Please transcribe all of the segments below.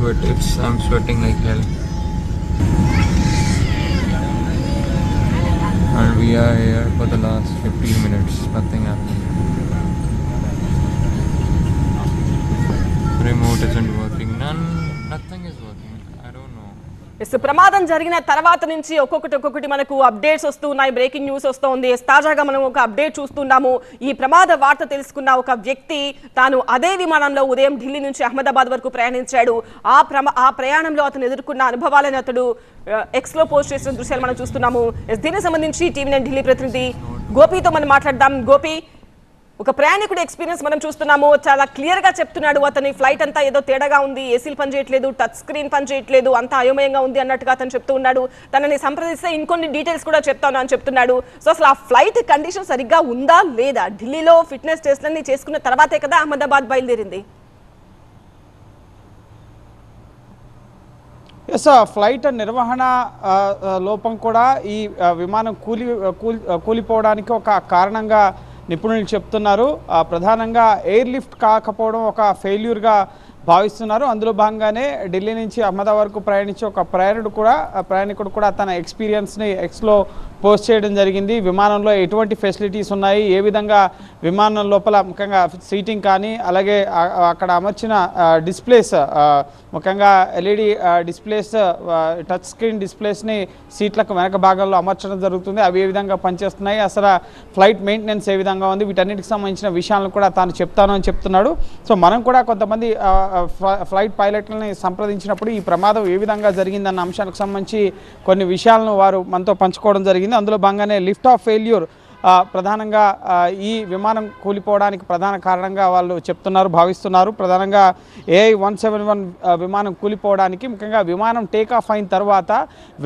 sweat. It's I'm sweating like hell. And we are here for the last 15 minutes. Nothing happened. Remote isn't working. None. Nothing is working. Yes ప్రమాదం జరిగిన తర్వాత నుంచి ఒక్కొక్కటి ఒక్కొక్కటి మనకు updates వస్తూ ఉన్నాయి. బ్రేకింగ్ న్యూస్ వస్తుంది. తాజాగా మనం ఒక అప్డేట్ చూస్తున్నాము. ఈ ప్రమాద వార్త తెలుసుకున్న ఒక వ్యక్తి తాను అదే విమానంలో ఉదయం ఢిల్లీ నుంచి అహ్మదాబాద్ వరకు ప్రయాణించాడు. ఆ ప్రమా ఆ ప్రయాణంలో అతను ఎదుర్కొన్న అనుభవాలను అతడు ఎక్స్లో పోస్ట్ చేసిన దృశ్యాలు మనం చూస్తున్నాము. ఎస్ దీనికి సంబంధించి టీవీ నైన్ ఢిల్లీ ప్రతినిధి గోపితో మనం మాట్లాడదాం. గోపి ఒక ప్రయాణికుడి ఎక్స్పీరియన్స్ మనం చూస్తున్నాము. చాలా క్లియర్గా చెప్తున్నాడు. అతని ఫ్లైట్ అంతా ఏదో తేడాగా ఉంది. ఏసీలు పనిచేయట్లేదు టచ్ స్క్రీన్ పనిచేయట్లేదు అంతా అయోమయంగా ఉంది అన్నట్టుగా అతను చెప్తూ ఉన్నాడు. తనని సంప్రదిస్తే ఇంకొన్ని డీటెయిల్స్ కూడా చెప్తాను అని చెప్తున్నాడు. సో అసలు ఆ ఫ్లైట్ కండిషన్ సరిగ్గా ఉందా లేదా? ఢిల్లీలో ఫిట్నెస్ టెస్ట్లన్నీ చేసుకున్న తర్వాతే కదా అహ్మదాబాద్ బయలుదేరింది. ఎస్ ఫ్లైట్ నిర్వహణ లోపం కూడా ఈ విమానం కూలి కూలి కూలిపోవడానికి ఒక కారణంగా నిపుణులు చెప్తున్నారు. ప్రధానంగా ఎయిర్ లిఫ్ట్ కాకపోవడం ఒక ఫెయిల్యూర్గా భావిస్తున్నారు. అందులో భాగంగానే ఢిల్లీ నుంచి అహ్మదాబాద్ వరకు ప్రయాణించే ఒక ప్రయాణికుడు కూడా ప్రయాణికుడు కూడా తన ఎక్స్పీరియన్స్ని ఎక్స్లో పోస్ట్ చేయడం జరిగింది. విమానంలో ఎటువంటి ఫెసిలిటీస్ ఉన్నాయి? ఏ విధంగా విమానం లోపల ముఖ్యంగా సీటింగ్ కానీ అలాగే అక్కడ అమర్చిన డిస్ప్లేస్ ముఖ్యంగా ఎల్ఈడి డిస్ప్లేస్ టచ్ స్క్రీన్ డిస్ప్లేస్ని సీట్లకు వెనక భాగంలో అమర్చడం జరుగుతుంది. అవి ఏ విధంగా పనిచేస్తున్నాయి? అసలు ఫ్లైట్ మెయింటెనెన్స్ ఏ విధంగా ఉంది? వీటన్నిటికి సంబంధించిన విషయాలను కూడా తాను చెప్తాను అని చెప్తున్నాడు. సో మనం కూడా కొంతమంది ఫ్లైట్ పైలట్లని సంప్రదించినప్పుడు ఈ ప్రమాదం ఏ విధంగా జరిగిందన్న అంశానికి సంబంధించి కొన్ని విషయాలను వారు మనతో పంచుకోవడం జరిగింది. అందులో భాగంగానే లిఫ్ట్ ఆఫ్ ఫెయిల్యూర్ ప్రధానంగా ఈ విమానం కూలిపోవడానికి ప్రధాన కారణంగా వాళ్ళు చెప్తున్నారు భావిస్తున్నారు. ప్రధానంగా ఏఐ వన్ సెవెన్ వన్ విమానం కూలిపోవడానికి ముఖ్యంగా విమానం టేక్ అయిన తర్వాత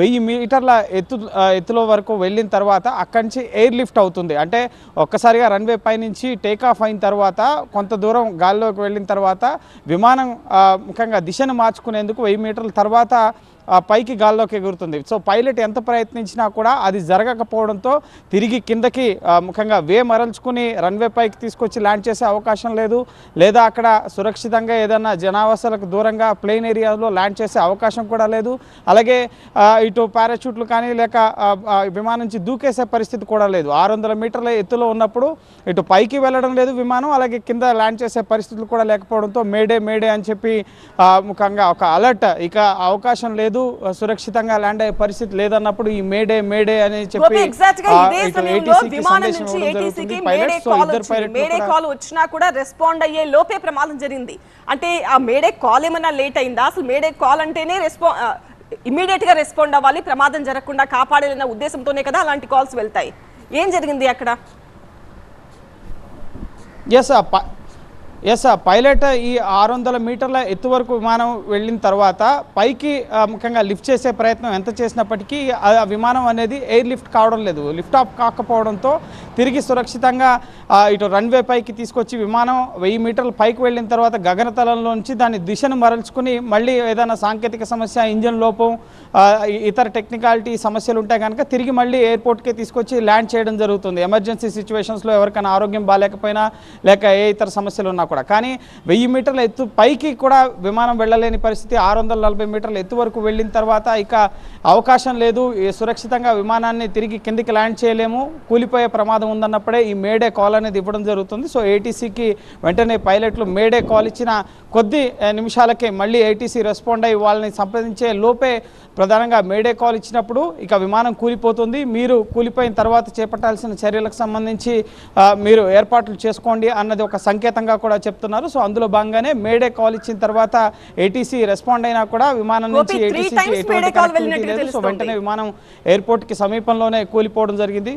వెయ్యి మీటర్ల ఎత్తు ఎత్తులో వరకు వెళ్ళిన తర్వాత అక్కడి నుంచి ఎయిర్ లిఫ్ట్ అవుతుంది. అంటే ఒక్కసారిగా రన్వే పై నుంచి టేక్ అయిన తర్వాత కొంత దూరం గాల్లోకి వెళ్ళిన తర్వాత విమానం ముఖ్యంగా దిశను మార్చుకునేందుకు వెయ్యి మీటర్ల తర్వాత పైకి గాల్లోకి ఎగురుతుంది. సో పైలట్ ఎంత ప్రయత్నించినా కూడా అది జరగకపోవడంతో తిరిగి కిందకి ముఖ్యంగా వే మరల్చుకుని రన్వే పైకి తీసుకొచ్చి ల్యాండ్ చేసే అవకాశం లేదు. లేదా అక్కడ సురక్షితంగా ఏదైనా జనావాసాలకు దూరంగా ప్లెయిన్ ఏరియాలో ల్యాండ్ చేసే అవకాశం కూడా లేదు. అలాగే ఇటు పారాచూట్లు కానీ లేక విమానం నుంచి దూకేసే పరిస్థితి కూడా లేదు. ఆరు వందల మీటర్ల ఎత్తులో ఉన్నప్పుడు ఇటు పైకి వెళ్ళడం లేదు విమానం అలాగే కింద ల్యాండ్ చేసే పరిస్థితులు కూడా లేకపోవడంతో మేడే మేడే అని చెప్పి ముఖ్యంగా ఒక అలర్ట్ ఇక అవకాశం లేదు. సురక్షితంగా ల్యాండ్ అయ్యే పరిస్థితి లేదన్నప్పుడు ఈ మేడే మేడే అని చెప్పి. మేడే కాల్ కూడా- కాల్ వచ్చినా కూడా రెస్పాండ్ అయ్యే లోపే ప్రమాదం జరిగింది. అంటే ఆ మేడే కాల్ ఏమన్నా లేట్ అయిందా? అసలు మేడే కాల్ అంటేనే రెస్పా ఇమీడియట్గా రెస్పాండ్ అవ్వాలి ప్రమాదం జరగకుండా కాపాడాలన్న ఉద్దేశంతోనే కదా అలాంటి కాల్స్ వెళ్తాయి. ఏం జరిగింది అక్కడ? ఎస్ ఎస్ పైలట్ ఈ ఆరు వందల మీటర్ల ఎత్తు వరకు విమానం వెళ్ళిన తర్వాత పైకి ముఖ్యంగా లిఫ్ట్ చేసే ప్రయత్నం ఎంత చేసినప్పటికీ ఆ విమానం అనేది ఎయిర్ లిఫ్ట్ కావడం లేదు. లిఫ్ట్ ఆఫ్ కాకపోవడంతో తిరిగి సురక్షితంగా ఇటు రన్వే పైకి తీసుకొచ్చి విమానం వెయ్యి మీటర్ల పైకి వెళ్ళిన తర్వాత గగనతలంలోంచి దాని దిశను మరల్చుకుని మళ్ళీ ఏదైనా సాంకేతిక సమస్య ఇంజన్ లోపం ఇతర టెక్నికాలిటీ సమస్యలు ఉంటే కనుక తిరిగి మళ్ళీ ఎయిర్పోర్ట్కి తీసుకొచ్చి ల్యాండ్ చేయడం జరుగుతుంది. ఎమర్జెన్సీ సిచ్యువేషన్స్లో ఎవరికైనా ఆరోగ్యం బాగాలేకపోయినా లేక ఏ ఇతర సమస్యలు ఉన్నా కూడా. కానీ వెయ్యి మీటర్ల ఎత్తు పైకి కూడా విమానం వెళ్ళలేని పరిస్థితి. ఆరు వందల నలభై మీటర్ల ఎత్తు వరకు వెళ్ళిన తర్వాత ఇక అవకాశం లేదు. సురక్షితంగా విమానాన్ని తిరిగి కిందికి ల్యాండ్ చేయలేము. కూలిపోయే ప్రమాదం ఉందన్నప్పుడే ఈ మేడే కాల్ అనేది ఇవ్వడం జరుగుతుంది. సో ఏటీసీకి వెంటనే పైలట్లు మేడే కాల్ ఇచ్చిన కొద్ది నిమిషాలకే మళ్ళీ ఏటీసీ రెస్పాండ్ అయ్యి వాళ్ళని సంప్రదించే లోపే ప్రధానంగా మేడే కాల్ ఇచ్చినప్పుడు ఇక విమానం కూలిపోతుంది. మీరు కూలిపోయిన తర్వాత చేపట్టాల్సిన చర్యలకు సంబంధించి మీరు ఏర్పాట్లు చేసుకోండి అన్నది ఒక సంకేతంగా కూడా చెప్తున్నారు. సో అందులో భాగంగానే మేడే కాల్ ఇచ్చిన తర్వాత ఏటీసీ రెస్పాండ్ అయినా కూడా విమానం నుంచి ఏటీసీకి ఎటువంటి లేదు. సో. వెంటనే విమానం ఎయిర్పోర్ట్కి సమీపంలోనే కూలిపోవడం జరిగింది.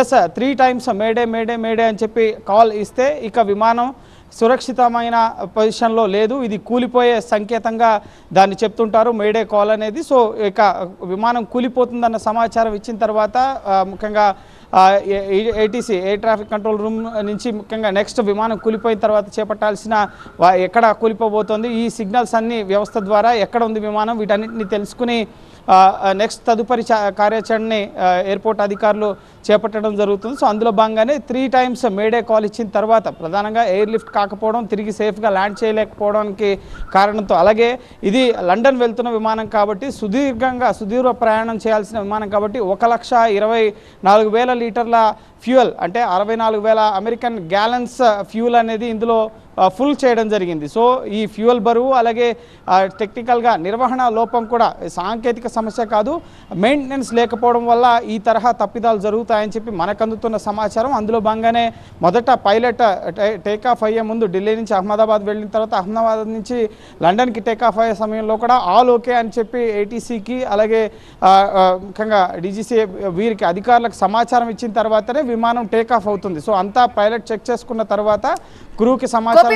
Yes three times mayday mayday mayday అని చెప్పి కాల్ ఇస్తే ఇక విమానం సురక్షితమైన పొజిషన్లో లేదు. ఇది కూలిపోయే సంకేతంగా దాన్ని చెప్తుంటారు మేడే కాల్ అనేది. సో ఇక విమానం కూలిపోతుందన్న సమాచారం ఇచ్చిన తర్వాత ముఖ్యంగా ATC air traffic control room నుంచి ముఖ్యంగా నెక్స్ట్ విమానం కూలిపోయిన తర్వాత చేపట్టాల్సిన ఎక్కడ కూలిపోబోతోంది ఈ సిగ్నల్స్ అన్ని వ్యవస్థ ద్వారా ఎక్కడ ఉంది విమానం వీటన్నిటిని తెలుసుకుని నెక్స్ట్ తదుపరి చా- కార్యాచరణని ఎయిర్పోర్ట్ అధికారులు చేపట్టడం జరుగుతుంది. సో అందులో భాగంగానే త్రీ టైమ్స్ మేడే కాల్ ఇచ్చిన తర్వాత ప్రధానంగా ఎయిర్ లిఫ్ట్ కాకపోవడం తిరిగి సేఫ్గా ల్యాండ్ చేయలేకపోవడానికి కారణంతో అలాగే ఇది లండన్ వెళ్తున్న విమానం కాబట్టి సుదీర్ఘంగా సుదీర్ఘ ప్రయాణం చేయాల్సిన విమానం కాబట్టి ఒక లక్ష ఇరవై నాలుగు వేల లీటర్ల ఫ్యూయల్ అంటే అరవై నాలుగు వేల అమెరికన్ గ్యాలన్స్ ఫ్యూయల్ అనేది ఇందులో ఫుల్ చేయడం జరిగింది. సో ఈ ఫ్యూయల్ బరువు అలాగే టెక్నికల్గా నిర్వహణ లోపం కూడా సాంకేతిక సమస్య కాదు. మెయింటెనెన్స్ లేకపోవడం వల్ల ఈ తరహా తప్పిదాలు జరుగుతాయని చెప్పి మనకు అందుతున్న సమాచారం. అందులో భాగంగానే మొదట పైలట్ టేక్ ఆఫ్ అయ్యే ముందు ఢిల్లీ నుంచి అహ్మదాబాద్ వెళ్ళిన తర్వాత అహ్మదాబాద్ నుంచి లండన్కి టేక్ ఆఫ్ అయ్యే సమయంలో కూడా ఆల్ ఓకే అని చెప్పి ఏటీసీకి అలాగే ముఖ్యంగా డీజీసీ వీరికి అధికారులకు సమాచారం ఇచ్చిన తర్వాతనే విమానం టేక్ ఆఫ్ అవుతుంది. సో అంతా పైలట్ చెక్ చేసుకున్న తర్వాత క్రూకి సమాచారం